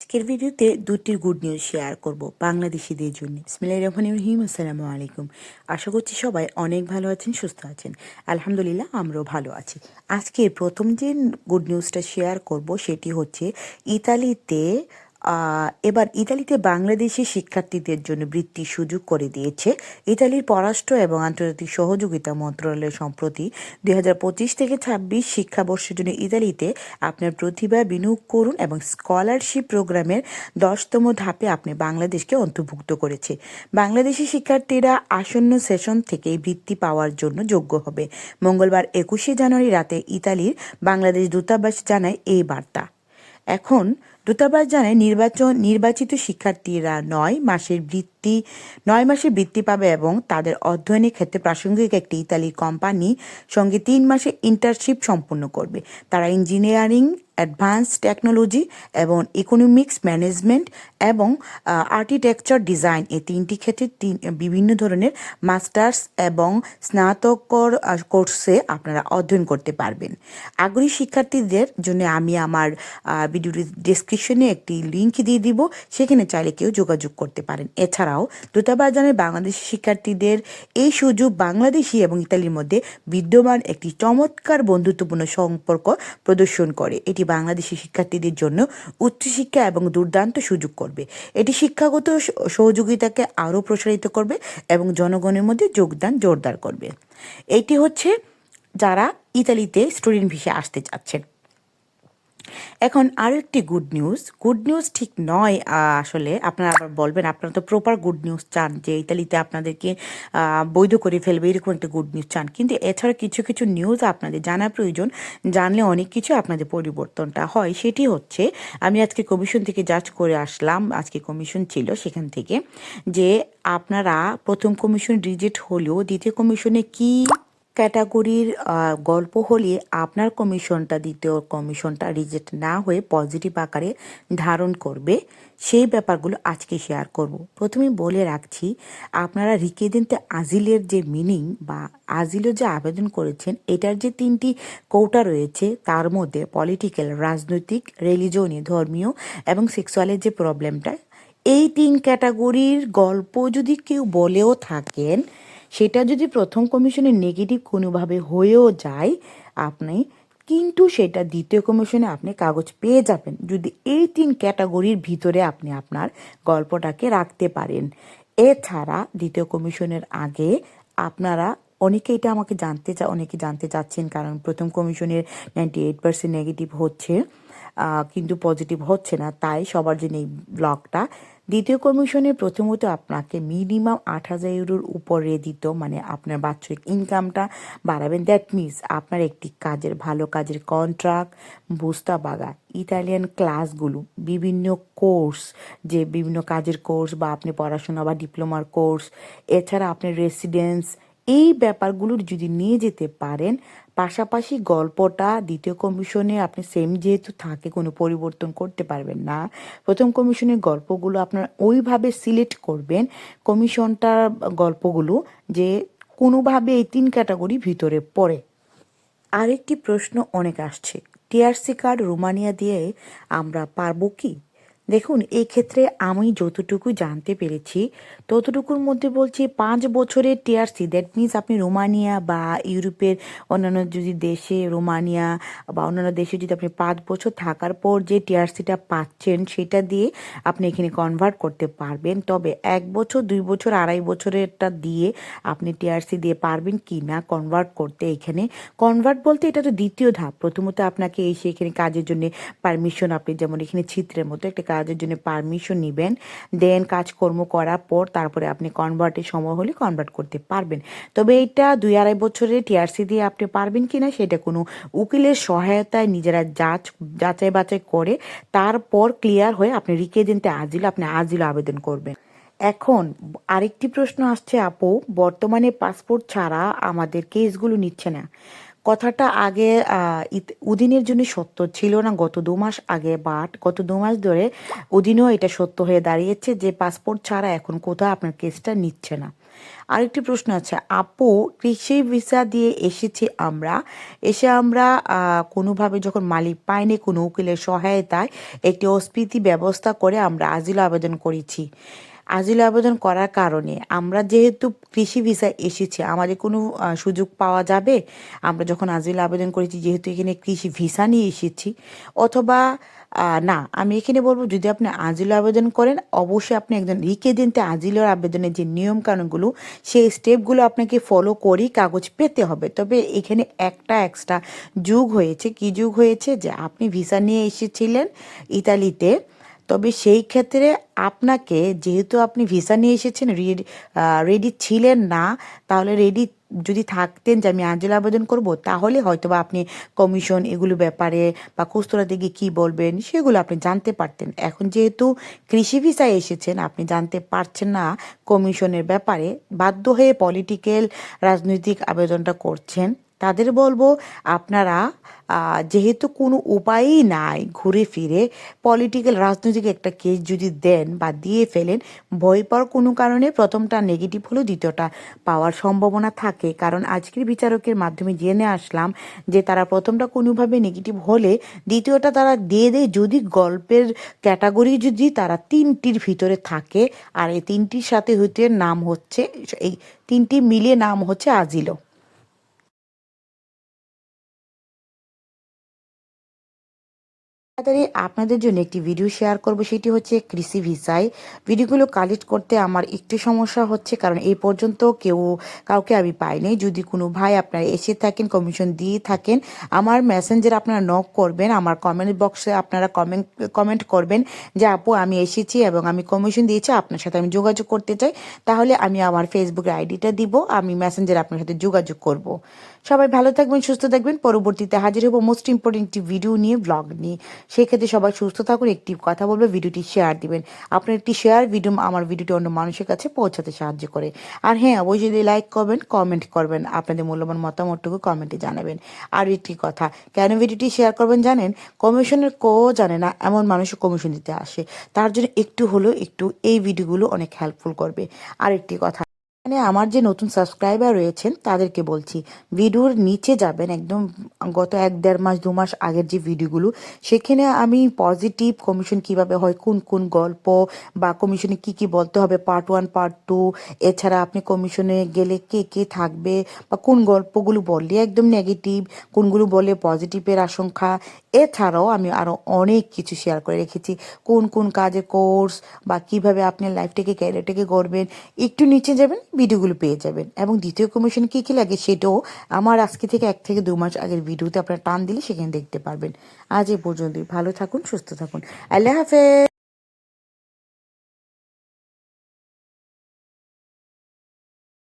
আজকের ভিডিওতে দুটি গুড নিউজ শেয়ার করব বাংলাদেশিদের জন্য। ইসমিল্লাহ রহমান রহিম, আসসালামু আলাইকুম। আশা করছি সবাই অনেক ভালো আছেন, সুস্থ আছেন। আলহামদুলিল্লাহ, আমরাও ভালো আছি। আজকে প্রথম যে গুড নিউজটা শেয়ার করব সেটি হচ্ছে ইতালিতে এবার ইতালিতে বাংলাদেশি শিক্ষার্থীদের জন্য বৃত্তির সুযোগ করে দিয়েছে ইতালির পররাষ্ট্র এবং আন্তর্জাতিক সহযোগিতা মন্ত্রণালয় সম্প্রতি। দুই হাজার পঁচিশ থেকে ছাব্বিশ শিক্ষাবর্ষের জন্য ইতালিতে আপনার প্রতিভা বিনিয়োগ করুন এবং স্কলারশিপ প্রোগ্রামের দশতম ধাপে আপনি বাংলাদেশকে অন্তর্ভুক্ত করেছে। বাংলাদেশি শিক্ষার্থীরা আসন্ন সেশন থেকে বৃত্তি পাওয়ার জন্য যোগ্য হবে। মঙ্গলবার একুশে জানুয়ারি রাতে ইতালির বাংলাদেশ দূতাবাস জানায় এই বার্তা। এখন দূতাবাস জানায়, নির্বাচন, নির্বাচিত শিক্ষার্থীরা নয় মাসের বৃত্তি, নয় মাসের বৃত্তি পাবে এবং তাদের অধ্যয়নের ক্ষেত্রে প্রাসঙ্গিক একটি ইতালি কোম্পানি সঙ্গে তিন মাসে ইন্টার্নশিপ সম্পন্ন করবে। তারা ইঞ্জিনিয়ারিং অ্যাডভান্স টেকনোলজি এবং ইকোনমিক্স ম্যানেজমেন্ট এবং আর্কিটেকচার ডিজাইন এই তিনটি ক্ষেত্রে তিন, বিভিন্ন ধরনের মাস্টার্স এবং স্নাতকর কোর্সে আপনারা অধ্যয়ন করতে পারবেন। আগ্রহী শিক্ষার্থীদের জন্য আমি আমার ভিডিওটি ডেসক্রিপশনে একটি লিঙ্ক দিয়ে দিব, সেখানে চাইলে কেউ যোগাযোগ করতে পারেন। এছাড়াও দূতাবাস জানায় বাংলাদেশি শিক্ষার্থীদের এই সুযোগ বাংলাদেশি এবং ইতালির মধ্যে বিদ্যমান একটি চমৎকার বন্ধুত্বপূর্ণ সম্পর্ক প্রদর্শন করে। এটি বাংলাদেশি শিক্ষার্থীদের জন্য উচ্চশিক্ষা এবং দুর্দান্ত সুযোগ করবে। এটি শিক্ষাগত সহযোগিতাকে আরও প্রসারিত করবে এবং জনগণের মধ্যে যোগদান জোরদার করবে। এটি হচ্ছে যারা ইতালিতে স্টুডেন্ট ভিসা আসতে চাচ্ছেন। এখন আরও একটি গুড নিউজ গুড নিউজ ঠিক নয় আসলে আপনারা আবার বলবেন, আপনারা তো প্রপার গুড নিউজ চান যে ইতালিতে আপনাদেরকে বৈধ করে ফেলবে, এরকম একটা গুড নিউজ চান। কিন্তু এছাড়া কিছু কিছু নিউজ আপনাদের জানা প্রয়োজন, জানলে অনেক কিছু আপনাদের পরিবর্তনটা হয়। সেটি হচ্ছে, আমি আজকে কমিশন থেকে জাজ করে আসলাম, আজকে কমিশন ছিল সেখান থেকে, যে আপনারা প্রথম কমিশন রিজেক্ট হলেও দ্বিতীয় কমিশনে কি ক্যাটাগরির গল্প হলে আপনার কমিশনটা, দ্বিতীয় কমিশনটা রিজেক্ট না হয়ে পজিটিভ আকারে ধারণ করবে। সেই ব্যাপারগুলো আজকে শেয়ার করব। প্রথমে বলে রাখছি, আপনারা রিকেদিনতে আজিলের যে মিনিং বা আজিলও যে আবেদন করেছেন, এটার যে তিনটি কৌটা রয়েছে, তার মধ্যে পলিটিক্যাল রাজনৈতিক রিলিজনীয় ধর্মীয় এবং সেক্সুয়ালের যে প্রবলেমটা এই তিন ক্যাটাগরির গল্প যদি কেউ বলেও থাকেন সেটা যদি প্রথম কমিশনে নেগেটিভ কোনোভাবে হয়েও যায়, আপনি কিন্তু সেটা দ্বিতীয় কমিশনে আপনি কাগজ পেয়ে যাবেন। যদি এই তিন ক্যাটাগরির ভিতরে আপনি আপনার গল্পটাকে রাখতে পারেন। এছাড়া দ্বিতীয় কমিশনের আগে আপনারা অনেকে এটা আমাকে জানতে চা, অনেকে জানতে চাচ্ছেন কারণ প্রথম কমিশনের নাইনটি এইট পার্সেন্ট নেগেটিভ হচ্ছে কিন্তু পজিটিভ হচ্ছে না। তাই সবার জন্য এই ব্লগটা দ্বিতীয় কমিশনে প্রথমত আপনাকে মিনিমাম আট হাজার ইউরোর উপরে দিত মানে আপনার বাৎসরিক ইনকামটা বাড়াবেন। দ্যাট মিনস আপনার একটি কাজের, ভালো কাজের কন্ট্রাক্ট বুস্তা বাগা ইতালিয়ান ক্লাসগুলো বিভিন্ন কোর্স যে বিভিন্ন কাজের কোর্স বা আপনি পড়াশোনা বা ডিপ্লোমার কোর্স এছাড়া আপনার রেসিডেন্স এই ব্যাপারগুলোর যদি নিয়ে যেতে পারেন পাশাপাশি গল্পটা দ্বিতীয় কমিশনে আপনি সেম যেহেতু থাকে, কোনো পরিবর্তন করতে পারবেন না। প্রথম কমিশনের গল্পগুলো আপনার ওইভাবে সিলেক্ট করবেন কমিশনটার গল্পগুলো যে কোনোভাবে এই তিন ক্যাটাগরি ভিতরে পড়ে। আরেকটি প্রশ্ন অনেক আসছে টিআরসি কার্ড রোমানিয়া দিয়ে আমরা পারব কি? দেখুন এই ক্ষেত্রে আমি যতটুকু জানতে পেরেছি, ততটুকুর মধ্যে বলছি পাঁচ বছরের টিআরসি দ্যাট মিনস আপনি রোমানিয়া বা ইউরোপের অন্যান্য যদি দেশে, রোমানিয়া বা অন্যান্য দেশে যদি আপনি পাঁচ বছর থাকার পর যে টিআরসিটা পাচ্ছেন, সেটা দিয়ে আপনি এখানে কনভার্ট করতে পারবেন। তবে এক বছর, দুই বছর, আড়াই বছরেরটা দিয়ে আপনি টিআরসি দিয়ে পারবেন কি না কনভার্ট করতে এখানে। কনভার্ট বলতে এটা তো দ্বিতীয় ধাপ। প্রথমত আপনাকে এসে এখানে কাজের জন্য পারমিশন আপনি যেমন এখানে চিত্রের মতো একটা কাজের জন্য পারমিশন নেবেন। দেন কাজকর্ম করার পর তারপরে আপনি কনভার্টের সময় হলে কনভার্ট করতে পারবেন। তবে এটা দুই আড়াই বছরের টিআরসি দিয়ে আপনি পারবেন কি না সেটা কোনো উকিলের সহায়তায় নিজেরা যাচ, যাচাই বাছাই করে তারপর ক্লিয়ার হয়ে আপনি রিকে দিনতে আজিল, আপনি আজিল আবেদন করবেন। এখন আরেকটি প্রশ্ন আসছে, আপু, বর্তমানে পাসপোর্ট ছাড়া আমাদের কেসগুলো নিচ্ছে না। কথাটা আগে উদিনের জন্য সত্য ছিল না, গত দু মাস আগে বাট গত দু মাস ধরে উদিনও এটা সত্য হয়ে দাঁড়িয়েছে যে পাসপোর্ট ছাড়া এখন কোথাও আপনার কেসটা নিচ্ছে না। আরেকটি প্রশ্ন আছে, আপু, কৃষি ভিসা দিয়ে এসেছি আমরা। এসে আমরা কোনোভাবে যখন মালিক পাইনি কোনো উকিলের সহায়তায় একটি অস্ফীতি ব্যবস্থা করে আমরা আজিল আবেদন করেছি। আজিল আবেদন করার কারণে আমরা যেহেতু কৃষি ভিসায় এসেছি, আমাদের কোনো সুযোগ পাওয়া যাবে? আমরা যখন আজিল আবেদন করেছি, যেহেতু এখানে কৃষি ভিসা নিয়ে এসেছি, অথবা না, আমি এখানে বলব যদি আপনি আজিল আবেদন করেন, অবশ্যই আপনি একজন রিকেজেন্টে আজিলের আবেদনের যে নিয়ম কানুনগুলো সেই স্টেপগুলো আপনাকে ফলো করেই কাগজ পেতে হবে। তবে এখানে একটা এক্সট্রা যুগ হয়েছে। কি যুগ হয়েছে? যে আপনি ভিসা নিয়ে এসেছিলেন ইতালিতে তবে সেই ক্ষেত্রে আপনাকে যেহেতু আপনি ভিসা নিয়ে এসেছেন, রেডি ছিলেন না, তাহলে রেডি যদি থাকতেন যে আমি আঞ্জল আবেদন করব, তাহলে হয়তো বা আপনি কমিশন এগুলো ব্যাপারে বা কুস্তরা দিকে কী বলবেন সেগুলো আপনি জানতে পারতেন। এখন যেহেতু কৃষি ভিসায় এসেছেন, আপনি জানতে পারছেন না কমিশনের ব্যাপারে, বাধ্য হয়ে পলিটিক্যাল রাজনৈতিক আবেদনটা করছেন। তাদের বলব, আপনারা যেহেতু কোনো উপায়ই নাই ঘুরে ফিরে, পলিটিক্যাল, রাজনৈতিক একটা কেস যদি দেন বা দিয়ে ফেলেন, ভয় পাওয়ার কোনো কারণে প্রথমটা নেগেটিভ হলেও দ্বিতীয়টা পাওয়ার সম্ভাবনা থাকে। কারণ আজকের বিচারকের মাধ্যমে জেনে আসলাম যে তারা প্রথমটা কোনোভাবে নেগেটিভ হলে, দ্বিতীয়টা তারা দিয়ে দেয় যদি গল্পের ক্যাটাগরি যদি তারা তিনটির ভিতরে থাকে, আর এই তিনটির সাথে হইতে নাম হচ্ছে, এই তিনটি মিলিয়ে নাম হচ্ছে আজিলো। তাড়াতাড়ি আপনাদের জন্য একটি ভিডিও শেয়ার করব, সেটি হচ্ছে কৃষি ভিসায়। ভিডিওগুলো কালেক্ট করতে আমার একটু সমস্যা হচ্ছে, কারণ এই পর্যন্ত কেউ কাউকে আমি পাইনি যদি কোনো ভাই আপনারা এসে থাকেন কমিশন দিয়ে থাকেন, আমার মেসেঞ্জার আপনারা নক করবেন, আমার কমেন্ট বক্সে আপনারা কমেন্ট কমেন্ট করবেন যে, আপু, আমি এসেছি এবং আমি কমিশন দিয়েছি, আপনার সাথে আমি যোগাযোগ করতে চাই। তাহলে আমি আমার ফেসবুক আইডিটা দিব, আমি মেসেঞ্জার আপনার সাথে যোগাযোগ করব। সবাই ভালো থাকবেন, সুস্থ থাকবেন। পরবর্তীতে হাজির হব মোস্ট ইম্পর্টেন্ট ভিডিও নিয়ে ব্লগ নিয়ে। সেক্ষেত্রে সবাই সুস্থ থাকুন, একটি কথা বলবে, ভিডিওটি শেয়ার দিবেন। আপনার একটি শেয়ার ভিডিও আমার ভিডিওটি অন্য মানুষের কাছে পৌঁছাতে সাহায্য করে। আর হ্যাঁ অবশ্যই যদি লাইক করবেন কমেন্ট করবেন, আপনাদের মূল্যবান মতামতটুকু কমেন্টে জানাবেন। আর একটি কথা, কেন ভিডিওটি শেয়ার করবেন জানেন? কমিশনের কো জানে না, এমন মানুষ কমিশন দিতে আসে। তার জন্য একটু হলেও একটু এই ভিডিওগুলো অনেক হেল্পফুল করবে। আর একটি কথা মানে আমার যে নতুন সাবস্ক্রাইবার রয়েছেন, তাদেরকে বলছি, ভিডিওর নিচে যাবেন, একদম গত এক দেড় মাস, দু মাস আগের যে ভিডিওগুলো, সেখানে আমি পজিটিভ কমিশন কীভাবে হয়, কোন কোন গল্প বা কমিশনে কি কি বলতে হবে পার্ট ওয়ান পার্ট টু এছাড়া আপনি কমিশনে গেলে কে কে থাকবে বা কোন গল্পগুলো বললে একদম নেগেটিভ কোনগুলো বলে পজিটিভের আশঙ্কা এছাড়াও আমি আরও অনেক কিছু শেয়ার করে রেখেছি। কোন কোন কাজে কোর্স বা কীভাবে আপনি লাইফটাকে ক্যারিয়ারটাকে গড়বেন, একটু নিচে যাবেন ভিডিওগুলো পেয়ে যাবেন। এবং দ্বিতীয় কমিশন কী কী লাগে সেটাও আমার আজকে থেকে এক থেকে দু মাস আগের ভিডিওতে আপনারা টান দিলে সেখানে দেখতে পারবেন। আজ এ পর্যন্তই। ভালো থাকুন, সুস্থ থাকুন। আল্লাহ হাফেজ!